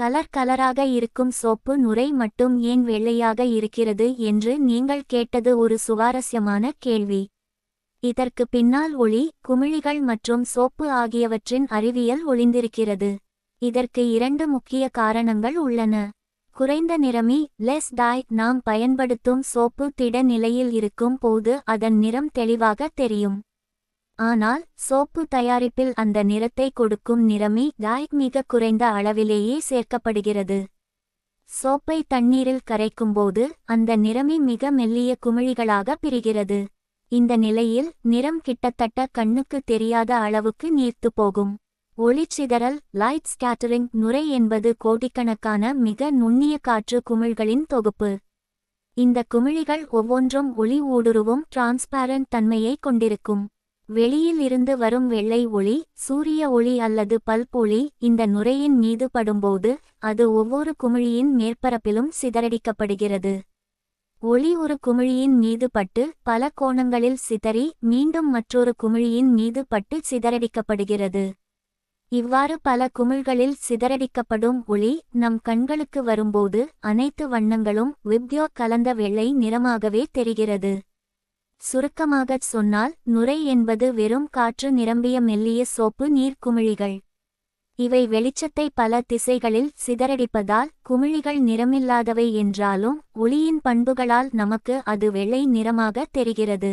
Colour கலராக இருக்கும் soap நுரை மட்டும் ஏன் வெள்ளையாக இருக்கிறது என்று நீங்கள் கேட்டது ஒரு சுவாரஸ்யமான கேள்வி. இதற்கு பின்னால் ஒளி குமிழிகள் மற்றும் சோப்பு ஆகியவற்றின் அறிவியல் ஒளிந்திருக்கிறது. இதற்கு இரண்டு முக்கிய காரணங்கள் உள்ளன. குறைந்த நிறமி லெஸ் டாய் நாம் பயன்படுத்தும் சோப்பு திட நிலையில் இருக்கும் போது அதன் நிறம் தெளிவாக தெரியும். ஆனால் சோப்பு தயாரிப்பில் அந்த நிறத்தை கொடுக்கும் நிறமி டாய்க் மிக குறைந்த அளவிலேயே சேர்க்கப்படுகிறது. சோப்பை தண்ணீரில் கரைக்கும்போது அந்த நிறமி மிக மெல்லிய குமிழிகளாக பிரிகிறது. இந்த நிலையில் நிறம் கிட்டத்தட்ட கண்ணுக்கு தெரியாத அளவுக்கு நீர்த்துப் போகும். ஒளிச்சிதறல் லைட் ஸ்கேட்டரிங் நுரை என்பது கோடிக்கணக்கான மிக நுண்ணிய காற்று குமிழ்களின் தொகுப்பு. இந்த குமிழிகள் ஒவ்வொன்றும் ஒளி ஊடுருவும் டிரான்ஸ்பாரண்ட் தன்மையை கொண்டிருக்கும். வெளியில் இருந்து வரும் வெள்ளை ஒளி சூரிய ஒளி அல்லது பல்ப் ஒளி இந்த நுரையின் மீது படும்போது அது ஒவ்வொரு குமிழியின் மேற்பரப்பிலும் சிதறடிக்கப்படுகிறது. ஒளி ஒரு குமிழியின் மீது பட்டு பல கோணங்களில் சிதறி மீண்டும் மற்றொரு குமிழியின் மீது பட்டு சிதறடிக்கப்படுகிறது. இவ்வாறு பல குமிழ்களில் சிதறடிக்கப்படும் ஒளி நம் கண்களுக்கு வரும்போது அனைத்து வண்ணங்களும் விப்யோ கலந்த வெள்ளை நிறமாகவே தெரிகிறது. சுருக்கமாகச் சொன்னால் நுரை என்பது வெறும் காற்று நிரம்பிய மெல்லிய சோப்பு நீர் குமிழிகள் இவை வெளிச்சத்தை பல திசைகளில் சிதறடிப்பதால் குமிழிகள் நிறமில்லாதவை என்றாலும் ஒளியின் பண்புகளால் நமக்கு அது வெள்ளை நிறமாக தெரிகிறது.